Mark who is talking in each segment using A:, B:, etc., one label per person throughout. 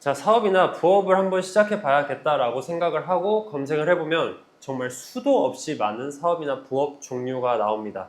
A: 자, 사업이나 부업을 한번 시작해 봐야겠다라고 생각을 하고 검색을 해보면 정말 수도 없이 많은 사업이나 부업 종류가 나옵니다.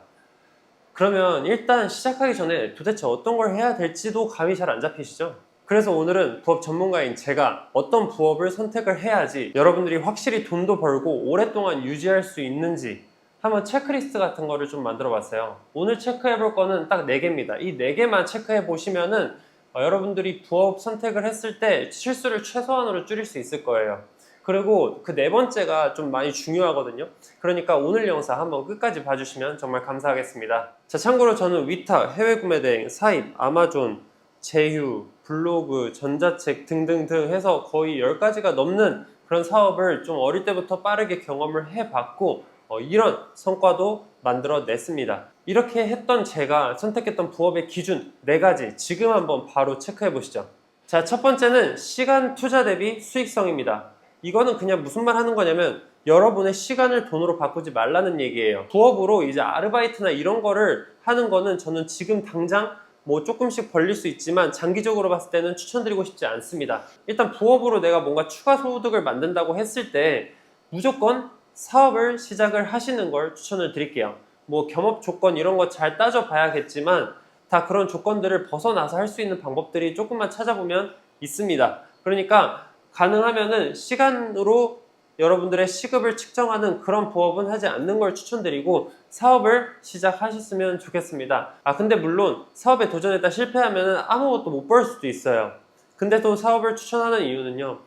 A: 그러면 일단 시작하기 전에 도대체 어떤 걸 해야 될지도 감이 잘 안 잡히시죠? 그래서 오늘은 부업 전문가인 제가 어떤 부업을 선택을 해야지 여러분들이 확실히 돈도 벌고 오랫동안 유지할 수 있는지 한번 체크리스트 같은 거를 좀 만들어 봤어요. 오늘 체크해 볼 거는 딱 4개입니다. 이 4개만 체크해 보시면은 어, 여러분들이 부업 선택을 했을 때 실수를 최소한으로 줄일 수 있을 거예요. 그리고 그 네 번째가 좀 많이 중요하거든요. 그러니까 오늘 영상 한번 끝까지 봐주시면 정말 감사하겠습니다. 자, 참고로 저는 위탁, 해외 구매 대행, 사입, 아마존, 제휴, 블로그, 전자책 등등등 해서 거의 10가지가 넘는 그런 사업을 좀 어릴 때부터 빠르게 경험을 해봤고 어, 이런 성과도 만들어냈습니다. 이렇게 했던 제가 선택했던 부업의 기준 4가지 지금 한번 바로 체크해 보시죠. 자, 첫 번째는 시간 투자 대비 수익성입니다. 이거는 그냥 무슨 말 하는 거냐면 여러분의 시간을 돈으로 바꾸지 말라는 얘기예요. 부업으로 이제 아르바이트나 이런 거를 하는 거는 저는 지금 당장 뭐 조금씩 벌릴 수 있지만 장기적으로 봤을 때는 추천드리고 싶지 않습니다. 일단 부업으로 내가 뭔가 추가 소득을 만든다고 했을 때 무조건 사업을 시작을 하시는 걸 추천을 드릴게요. 뭐 겸업 조건 이런 거 잘 따져 봐야겠지만 다 그런 조건들을 벗어나서 할 수 있는 방법들이 조금만 찾아보면 있습니다. 그러니까 가능하면은 시간으로 여러분들의 시급을 측정하는 그런 부업은 하지 않는 걸 추천드리고 사업을 시작하셨으면 좋겠습니다. 아 근데 물론 사업에 도전했다 실패하면 아무것도 못 벌 수도 있어요. 근데 또 사업을 추천하는 이유는요.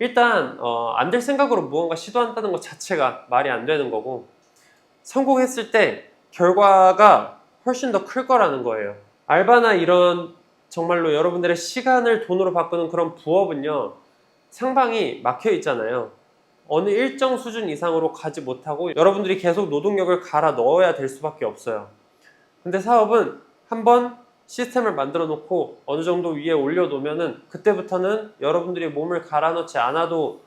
A: 일단 어, 안 될 생각으로 무언가 시도한다는 것 자체가 말이 안 되는 거고 성공했을 때 결과가 훨씬 더 클 거라는 거예요. 알바나 이런 정말로 여러분들의 시간을 돈으로 바꾸는 그런 부업은요. 상방이 막혀 있잖아요. 어느 일정 수준 이상으로 가지 못하고 여러분들이 계속 노동력을 갈아 넣어야 될 수밖에 없어요. 근데 사업은 한번 시스템을 만들어 놓고 어느 정도 위에 올려 놓으면은 그때부터는 여러분들이 몸을 갈아 넣지 않아도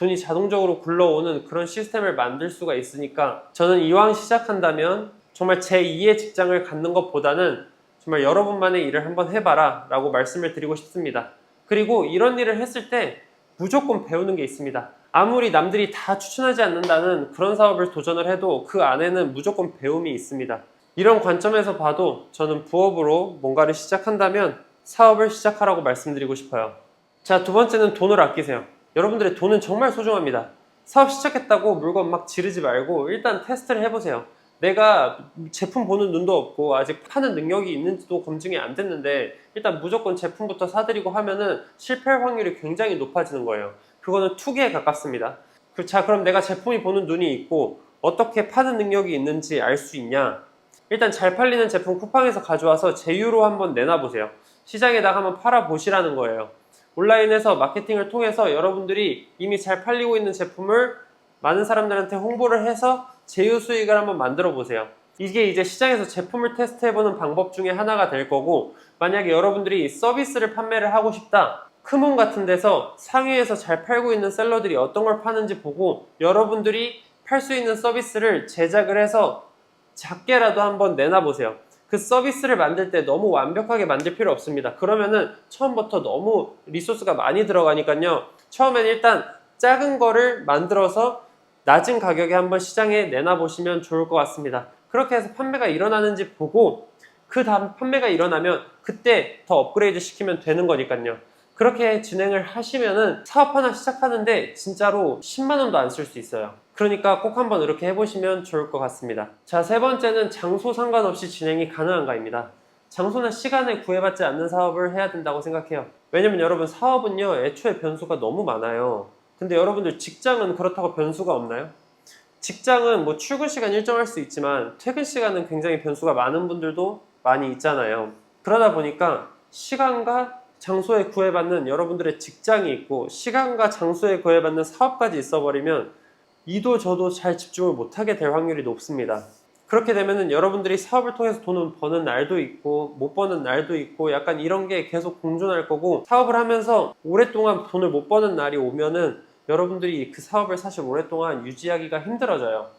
A: 돈이 자동적으로 굴러오는 그런 시스템을 만들 수가 있으니까 저는 이왕 시작한다면 정말 제 2의 직장을 갖는 것보다는 정말 여러분만의 일을 한번 해봐라 라고 말씀을 드리고 싶습니다. 그리고 이런 일을 했을 때 무조건 배우는 게 있습니다. 아무리 남들이 다 추천하지 않는다는 그런 사업을 도전을 해도 그 안에는 무조건 배움이 있습니다. 이런 관점에서 봐도 저는 부업으로 뭔가를 시작한다면 사업을 시작하라고 말씀드리고 싶어요. 자, 두 번째는 돈을 아끼세요. 여러분들의 돈은 정말 소중합니다. 사업 시작했다고 물건 막 지르지 말고 일단 테스트를 해보세요. 내가 제품 보는 눈도 없고 아직 파는 능력이 있는지도 검증이 안 됐는데 일단 무조건 제품부터 사드리고 하면은 실패할 확률이 굉장히 높아지는 거예요. 그거는 투기에 가깝습니다. 그, 자, 그럼 내가 제품이 보는 눈이 있고 어떻게 파는 능력이 있는지 알 수 있냐? 일단 잘 팔리는 제품 쿠팡에서 가져와서 제휴로 한번 내놔보세요. 시장에다가 한번 팔아보시라는 거예요. 온라인에서 마케팅을 통해서 여러분들이 이미 잘 팔리고 있는 제품을 많은 사람들한테 홍보를 해서 제휴 수익을 한번 만들어 보세요. 이게 이제 시장에서 제품을 테스트해보는 방법 중에 하나가 될 거고, 만약에 여러분들이 서비스를 판매를 하고 싶다. 크몬 같은 데서 상위에서 잘 팔고 있는 셀러들이 어떤 걸 파는지 보고 여러분들이 팔 수 있는 서비스를 제작을 해서 작게라도 한번 내놔보세요. 그 서비스를 만들 때 너무 완벽하게 만들 필요 없습니다. 그러면은 처음부터 너무 리소스가 많이 들어가니까요. 처음엔 일단 작은 거를 만들어서 낮은 가격에 한번 시장에 내놔보시면 좋을 것 같습니다. 그렇게 해서 판매가 일어나는지 보고 그 다음 판매가 일어나면 그때 더 업그레이드 시키면 되는 거니까요. 그렇게 진행을 하시면은 사업 하나 시작하는데 진짜로 10만 원도 안 쓸 수 있어요. 그러니까 꼭 한번 이렇게 해보시면 좋을 것 같습니다. 자, 세 번째는 장소 상관없이 진행이 가능한가입니다. 장소나 시간을 구애받지 않는 사업을 해야 된다고 생각해요. 왜냐면 여러분 사업은요, 애초에 변수가 너무 많아요. 근데 여러분들 직장은 그렇다고 변수가 없나요? 직장은 뭐 출근 시간 일정할 수 있지만 퇴근 시간은 굉장히 변수가 많은 분들도 많이 있잖아요. 그러다 보니까 시간과 장소에 구애받는 여러분들의 직장이 있고 시간과 장소에 구애받는 사업까지 있어버리면 이도 저도 잘 집중을 못하게 될 확률이 높습니다. 그렇게 되면은 여러분들이 사업을 통해서 돈을 버는 날도 있고 못 버는 날도 있고 약간 이런 게 계속 공존할 거고 사업을 하면서 오랫동안 돈을 못 버는 날이 오면은 여러분들이 그 사업을 사실 오랫동안 유지하기가 힘들어져요.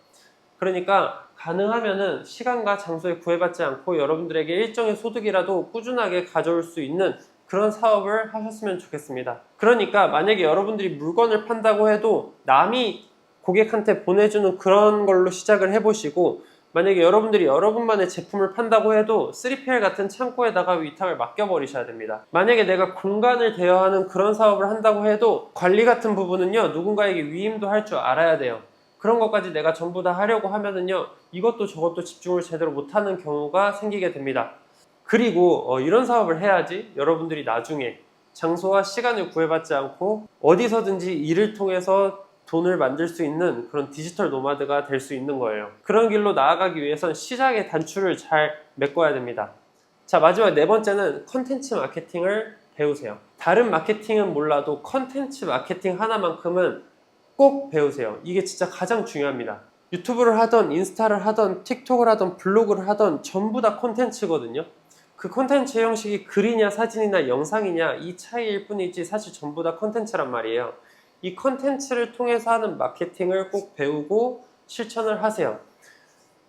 A: 그러니까 가능하면은 시간과 장소에 구애받지 않고 여러분들에게 일정의 소득이라도 꾸준하게 가져올 수 있는 그런 사업을 하셨으면 좋겠습니다. 그러니까 만약에 여러분들이 물건을 판다고 해도 남이 고객한테 보내주는 그런 걸로 시작을 해보시고 만약에 여러분들이 여러분만의 제품을 판다고 해도 3PL 같은 창고에다가 위탁을 맡겨버리셔야 됩니다. 만약에 내가 공간을 대여하는 그런 사업을 한다고 해도 관리 같은 부분은요 누군가에게 위임도 할 줄 알아야 돼요. 그런 것까지 내가 전부 다 하려고 하면은요 이것도 저것도 집중을 제대로 못하는 경우가 생기게 됩니다. 그리고 어, 이런 사업을 해야지 여러분들이 나중에 장소와 시간을 구애받지 않고 어디서든지 일을 통해서 돈을 만들 수 있는 그런 디지털 노마드가 될 수 있는 거예요. 그런 길로 나아가기 위해선 시작의 단추를 잘 메꿔야 됩니다. 자, 마지막 네 번째는 컨텐츠 마케팅을 배우세요. 다른 마케팅은 몰라도 컨텐츠 마케팅 하나만큼은 꼭 배우세요. 이게 진짜 가장 중요합니다. 유튜브를 하던 인스타를 하던 틱톡을 하던 블로그를 하던 전부 다 콘텐츠거든요. 그 콘텐츠 형식이 글이냐 사진이나 영상이냐 이 차이일 뿐이지 사실 전부 다 콘텐츠란 말이에요. 이 컨텐츠를 통해서 하는 마케팅을 꼭 배우고 실천을 하세요.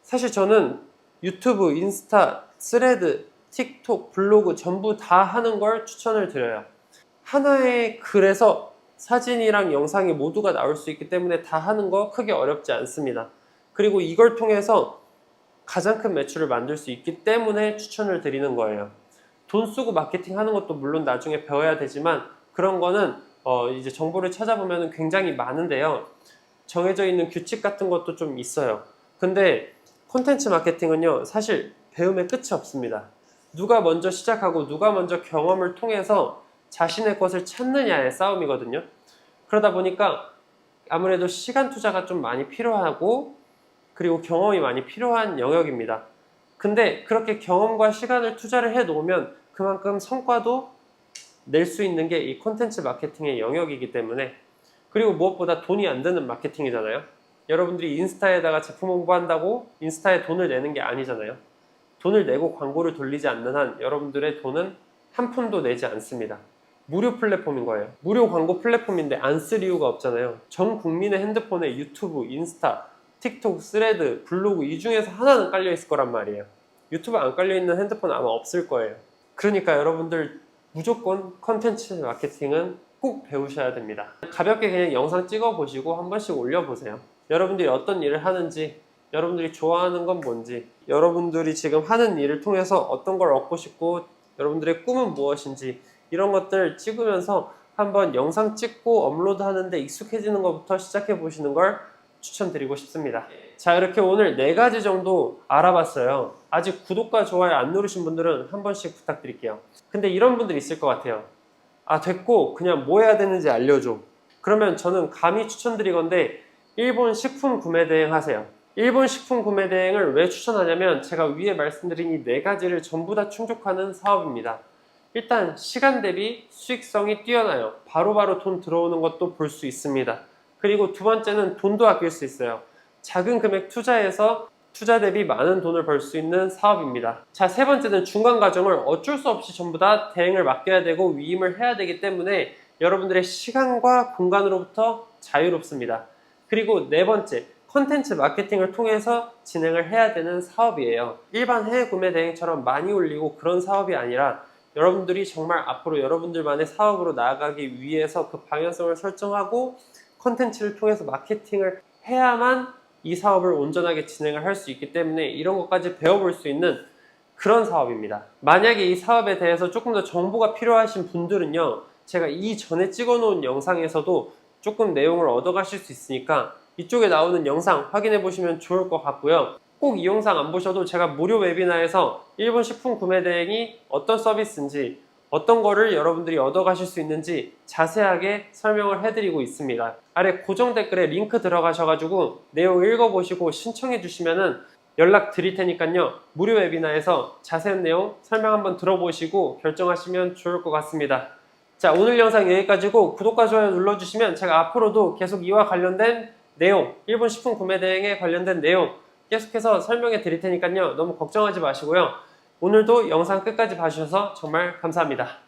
A: 사실 저는 유튜브, 인스타, 스레드, 틱톡, 블로그 전부 다 하는 걸 추천을 드려요. 하나의 글에서 사진이랑 영상이 모두가 나올 수 있기 때문에 다 하는 거 크게 어렵지 않습니다. 그리고 이걸 통해서 가장 큰 매출을 만들 수 있기 때문에 추천을 드리는 거예요. 돈 쓰고 마케팅 하는 것도 물론 나중에 배워야 되지만 그런 거는 어 이제 정보를 찾아보면 굉장히 많은데요. 정해져 있는 규칙 같은 것도 좀 있어요. 근데 콘텐츠 마케팅은요, 사실 배움의 끝이 없습니다. 누가 먼저 시작하고 누가 먼저 경험을 통해서 자신의 것을 찾느냐의 싸움이거든요. 그러다 보니까 아무래도 시간 투자가 좀 많이 필요하고 그리고 경험이 많이 필요한 영역입니다. 근데 그렇게 경험과 시간을 투자를 해 놓으면 그만큼 성과도 낼 수 있는 게 이 콘텐츠 마케팅의 영역이기 때문에 그리고 무엇보다 돈이 안 드는 마케팅이잖아요. 여러분들이 인스타에다가 제품 홍보한다고 인스타에 돈을 내는 게 아니잖아요. 돈을 내고 광고를 돌리지 않는 한 여러분들의 돈은 한 푼도 내지 않습니다. 무료 플랫폼인 거예요. 무료 광고 플랫폼인데 안 쓸 이유가 없잖아요. 전 국민의 핸드폰에 유튜브, 인스타, 틱톡, 스레드, 블로그 이 중에서 하나는 깔려 있을 거란 말이에요. 유튜브 안 깔려 있는 핸드폰 아마 없을 거예요. 그러니까 여러분들 무조건 컨텐츠 마케팅은 꼭 배우셔야 됩니다. 가볍게 그냥 영상 찍어 보시고 한 번씩 올려 보세요. 여러분들이 어떤 일을 하는지, 여러분들이 좋아하는 건 뭔지, 여러분들이 지금 하는 일을 통해서 어떤 걸 얻고 싶고, 여러분들의 꿈은 무엇인지 이런 것들 찍으면서 한번 영상 찍고 업로드 하는데 익숙해지는 것부터 시작해 보시는 걸 추천드리고 싶습니다. 자, 이렇게 오늘 네 가지 정도 알아봤어요. 아직 구독과 좋아요 안 누르신 분들은 한 번씩 부탁드릴게요. 근데 이런 분들 있을 것 같아요. 아, 됐고, 그냥 뭐 해야 되는지 알려줘. 그러면 저는 감히 추천드리건데, 일본 식품 구매 대행 하세요. 일본 식품 구매 대행을 왜 추천하냐면, 제가 위에 말씀드린 이 네 가지를 전부 다 충족하는 사업입니다. 일단, 시간 대비 수익성이 뛰어나요. 바로바로 돈 들어오는 것도 볼 수 있습니다. 그리고 두 번째는 돈도 아낄 수 있어요. 작은 금액 투자해서 투자 대비 많은 돈을 벌 수 있는 사업입니다. 자, 세 번째는 중간 과정을 어쩔 수 없이 전부 다 대행을 맡겨야 되고 위임을 해야 되기 때문에 여러분들의 시간과 공간으로부터 자유롭습니다. 그리고 네 번째, 컨텐츠 마케팅을 통해서 진행을 해야 되는 사업이에요. 일반 해외 구매 대행처럼 많이 올리고 그런 사업이 아니라 여러분들이 정말 앞으로 여러분들만의 사업으로 나아가기 위해서 그 방향성을 설정하고 컨텐츠를 통해서 마케팅을 해야만 이 사업을 온전하게 진행을 할 수 있기 때문에 이런 것까지 배워볼 수 있는 그런 사업입니다. 만약에 이 사업에 대해서 조금 더 정보가 필요하신 분들은요, 제가 이전에 찍어 놓은 영상에서도 조금 내용을 얻어가실 수 있으니까 이쪽에 나오는 영상 확인해 보시면 좋을 것 같고요. 꼭 이 영상 안 보셔도 제가 무료 웨비나에서 일본 식품 구매 대행이 어떤 서비스인지 어떤 거를 여러분들이 얻어가실 수 있는지 자세하게 설명을 해드리고 있습니다. 아래 고정 댓글에 링크 들어가셔가지고 내용 읽어보시고 신청해 주시면은 연락 드릴 테니까요. 무료 웨비나에서 자세한 내용 설명 한번 들어보시고 결정하시면 좋을 것 같습니다. 자, 오늘 영상 여기까지고 구독과 좋아요 눌러주시면 제가 앞으로도 계속 이와 관련된 내용, 일본 식품 구매 대행에 관련된 내용 계속해서 설명해 드릴 테니까요. 너무 걱정하지 마시고요. 오늘도 영상 끝까지 봐주셔서 정말 감사합니다.